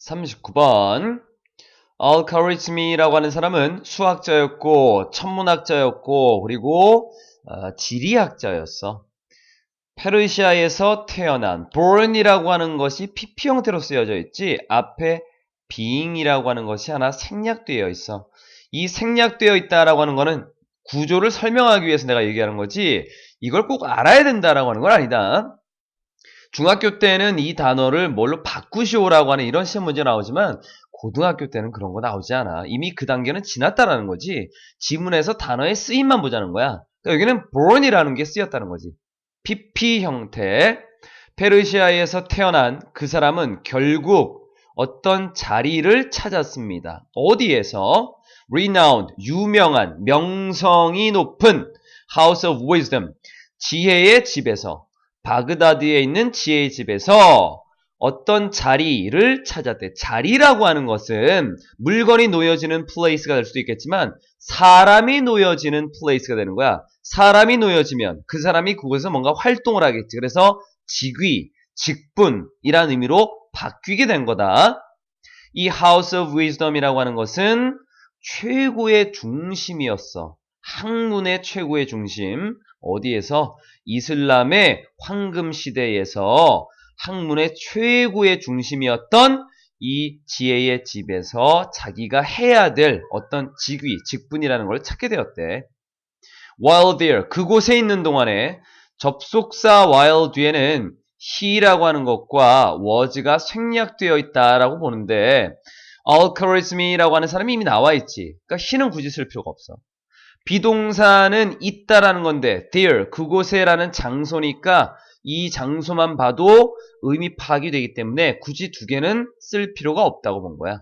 39번 알카리즘이라고 하는 사람은 수학자였고 천문학자였고 그리고 어, 지리학자였어. 페르시아에서 태어난 born이라고 하는 것이 PP 형태로 쓰여져 있지 앞에 being이라고 하는 것이 하나 생략되어 있어. 이 생략되어 있다라고 하는 거는 구조를 설명하기 위해서 내가 얘기하는 거지 이걸 꼭 알아야 된다라고 하는 건 아니다. 중학교 때는 이 단어를 뭘로 바꾸시오라고 하는 이런 시험 문제 나오지만 고등학교 때는 그런 거 나오지 않아. 이미 그 단계는 지났다라는 거지. 지문에서 단어의 쓰임만 보자는 거야. 그러니까 여기는 born이라는 게 쓰였다는 거지. PP 형태. 페르시아에서 태어난 그 사람은 결국 어떤 자리를 찾았습니다. 어디에서? renowned, 유명한, 명성이 높은 House of Wisdom, 지혜의 집에서 바그다드에 있는 지혜의 집에서 어떤 자리를 찾았대. 자리라고 하는 것은 물건이 놓여지는 플레이스가 될 수도 있겠지만 사람이 놓여지는 플레이스가 되는 거야. 사람이 놓여지면 그 사람이 그곳에서 뭔가 활동을 하겠지. 그래서 직위, 직분이라는 의미로 바뀌게 된 거다. 이 House of Wisdom이라고 하는 것은 최고의 중심이었어. 학문의 최고의 중심. 어디에서? 이슬람의 황금 시대에서 학문의 최고의 중심이었던 이 지혜의 집에서 자기가 해야 될 어떤 직위, 직분이라는 걸 찾게 되었대. While there, 그곳에 있는 동안에 접속사 while 뒤에는 he라고 하는 것과 was가 생략되어 있다라고 보는데 algoritm이라고 하는 사람이 이미 나와 있지. 그러니까 he는 굳이 쓸 필요가 없어. 비동사는 있다라는 건데 there 그곳에라는 장소니까 이 장소만 봐도 의미 파악이 되기 때문에 굳이 두 개는 쓸 필요가 없다고 본 거야.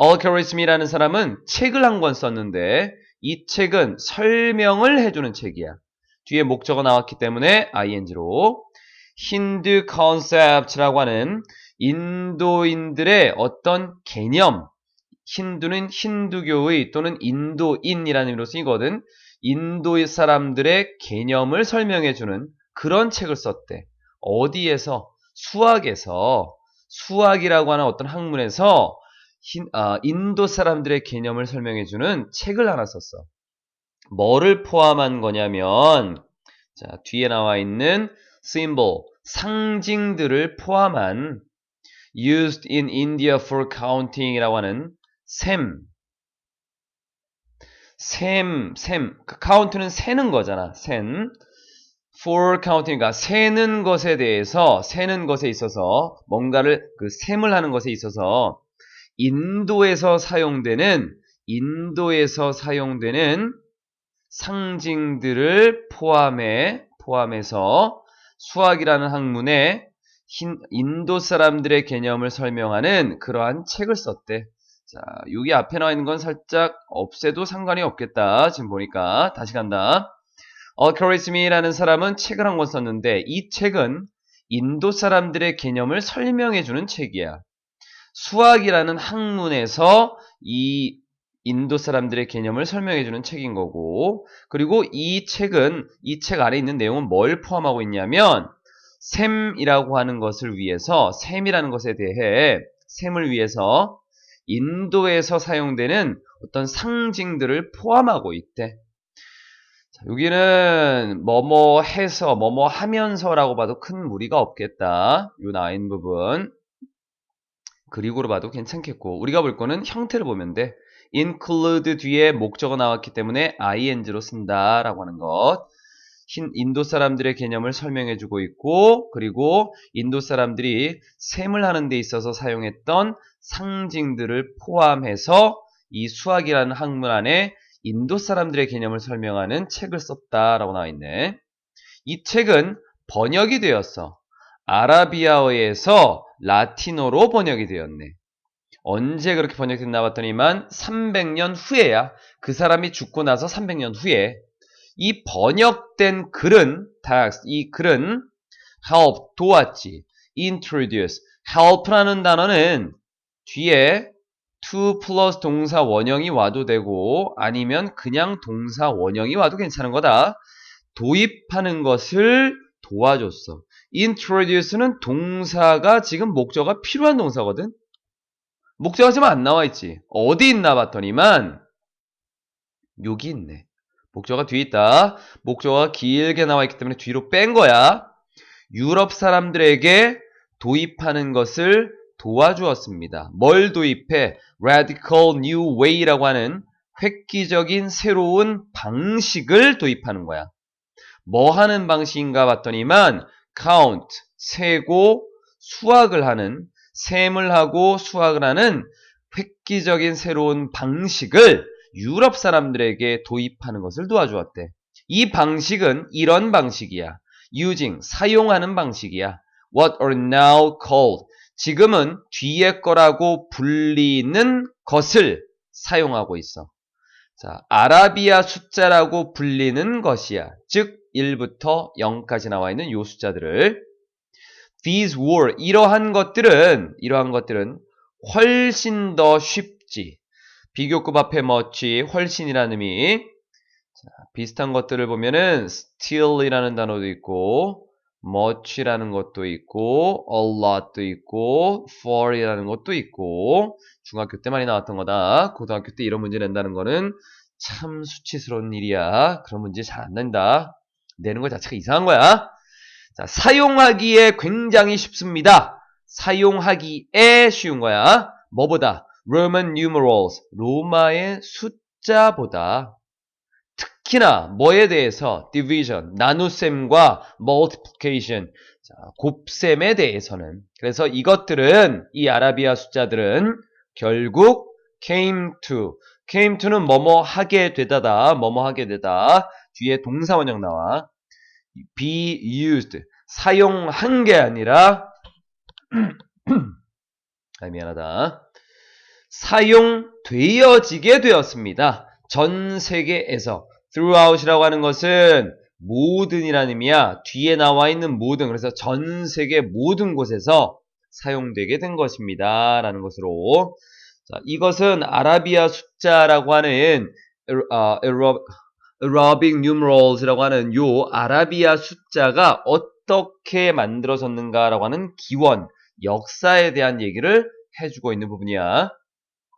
algoritm이라는 사람은 책을 한 권 썼는데 이 책은 설명을 해주는 책이야. 뒤에 목적어 나왔기 때문에 ing로 힌두 컨셉트라고 하는 인도인들의 어떤 개념 힌두는 힌두교의 또는 인도인이라는 의미로 쓰이거든. 인도의 사람들의 개념을 설명해주는 그런 책을 썼대. 어디에서? 수학에서 수학이라고 하는 어떤 학문에서 흰, 아, 인도 사람들의 개념을 설명해주는 책을 하나 썼어. 뭐를 포함한 거냐면 자 뒤에 나와 있는 symbol 상징들을 포함한 used in India for counting이라고 하는 셈, 셈, 셈. 그 count는 세는 거잖아. 센. for counting가 세는 것에 대해서 세는 것에 있어서 뭔가를 그 셈을 하는 것에 있어서 인도에서 사용되는 인도에서 사용되는 상징들을 포함해 포함해서 수학이라는 학문에 인도 사람들의 개념을 설명하는 그러한 책을 썼대. 자, 여기 앞에 나와 있는 건 살짝 없애도 상관이 없겠다. 지금 보니까 다시 간다. 어커리스미라는 사람은 책을 한 권 썼는데 이 책은 인도 사람들의 개념을 설명해 주는 책이야. 수학이라는 학문에서 이 인도 사람들의 개념을 설명해 주는 책인 거고 그리고 이 책은 이 책 안에 있는 내용은 뭘 포함하고 있냐면 셈이라고 하는 것을 위해서 셈이라는 것에 대해 셈을 위해서 인도에서 사용되는 어떤 상징들을 포함하고 있대. 자, 여기는 뭐뭐 해서 뭐뭐 하면서라고 봐도 큰 무리가 없겠다. 요 나인 부분. 그리고로 봐도 괜찮겠고 우리가 볼 거는 형태를 보면 돼. include 뒤에 목적어 나왔기 때문에 ing로 쓴다라고 하는 것. 인도 사람들의 개념을 설명해 주고 있고 그리고 인도 사람들이 셈을 하는 데 있어서 사용했던 상징들을 포함해서 이 수학이라는 학문 안에 인도 사람들의 개념을 설명하는 책을 썼다라고 나와 있네. 이 책은 번역이 되었어. 아라비아어에서 라틴어로 번역이 되었네. 언제 그렇게 번역됐나 봤더니만 300년 후에야 그 사람이 죽고 나서 300년 후에 이 번역된 글은 이 글은 help 도왔지 introduce help라는 단어는 뒤에 to 플러스 동사 원형이 와도 되고 아니면 그냥 동사 원형이 와도 괜찮은 거다. 도입하는 것을 도와줬어. introduce는 동사가 지금 목적어가 필요한 동사거든. 목적어 지금 안 나와 있지. 어디 있나 봤더니만 여기 있네. 목적어가 뒤에 있다. 목적어가 길게 나와 있기 때문에 뒤로 뺀 거야. 유럽 사람들에게 도입하는 것을 도와주었습니다. 뭘 도입해? Radical New Way라고 하는 획기적인 새로운 방식을 도입하는 거야. 뭐 하는 방식인가 봤더니만 count, 세고 수학을 하는 셈을 하고 수학을 하는 획기적인 새로운 방식을 유럽 사람들에게 도입하는 것을 도와주었대. 이 방식은 이런 방식이야. using, 사용하는 방식이야. What are now called, 지금은 뒤에 거라고 불리는 것을 사용하고 있어. 자, 아라비아 숫자라고 불리는 것이야. 즉, 1부터 0까지 나와 있는 요 숫자들을 These were 이러한 것들은 이러한 것들은 훨씬 더 쉽지. 비교급 앞에 멋지 훨씬이라는 의미. 자, 비슷한 것들을 보면은 still이라는 단어도 있고 much라는 것도 있고 a lot도 있고 for이라는 것도 있고 중학교 때 많이 나왔던 거다. 고등학교 때 이런 문제 낸다는 거는 참 수치스러운 일이야. 그런 문제 잘 안 낸다. 내는 것 자체가 이상한 거야. 자, 사용하기에 굉장히 쉽습니다. 사용하기에 쉬운 거야. 뭐보다? Roman numerals, 로마의 숫자보다. 특히나 뭐에 대해서? division, 나눗셈과 multiplication, 자, 곱셈에 대해서는. 그래서 이것들은, 이 아라비아 숫자들은 결국 came to, came to는 뭐뭐 하게 되다다, 뭐뭐 하게 되다. 뒤에 동사 원형 나와. be used 사용한 게 아니라 아, 미안하다. 사용되어지게 되었습니다. 전 세계에서 throughout이라고 하는 것은 모든이라는 의미야. 뒤에 나와 있는 모든 그래서 전 세계 모든 곳에서 사용되게 된 것입니다. 라는 것으로 자, 이것은 아라비아 숫자라고 하는 어, Arabic numerals라고 하는 요 아라비아 숫자가 어떻게 만들어졌는가라고 하는 기원, 역사에 대한 얘기를 해주고 있는 부분이야.